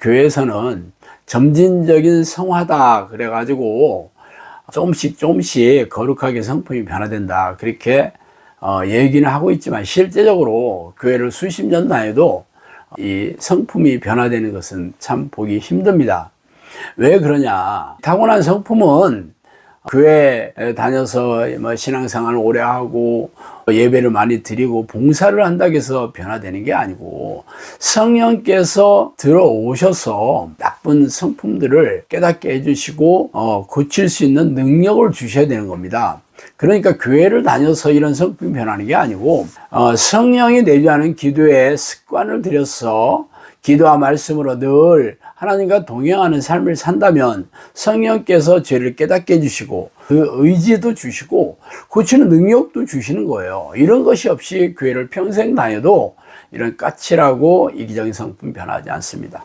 교회에서는 점진적인 성화다 그래가지고 조금씩 조금씩 거룩하게 성품이 변화된다 그렇게 어, 얘기는 하고 있지만 실제적으로 교회를 수십 년 다녀도 이 성품이 변화되는 것은 참 보기 힘듭니다. 왜 그러냐? 타고난 성품은 교회 다녀서 뭐 신앙생활을 오래 하고 예배를 많이 드리고 봉사를 한다고 해서 변화되는 게 아니고 성령께서 들어오셔서 나쁜 성품들을 깨닫게 해주시고 어, 고칠 수 있는 능력을 주셔야 되는 겁니다. 그러니까 교회를 다녀서 이런 성품이 변하는 게 아니고 어, 성령이 내주하는 기도의 습관을 들여서 기도와 말씀으로 늘 하나님과 동행하는 삶을 산다면 성령께서 죄를 깨닫게 해주시고 그 의지도 주시고 고치는 능력도 주시는 거예요. 이런 것이 없이 교회를 평생 다녀도 이런 까칠하고 이기적인 성품 변하지 않습니다.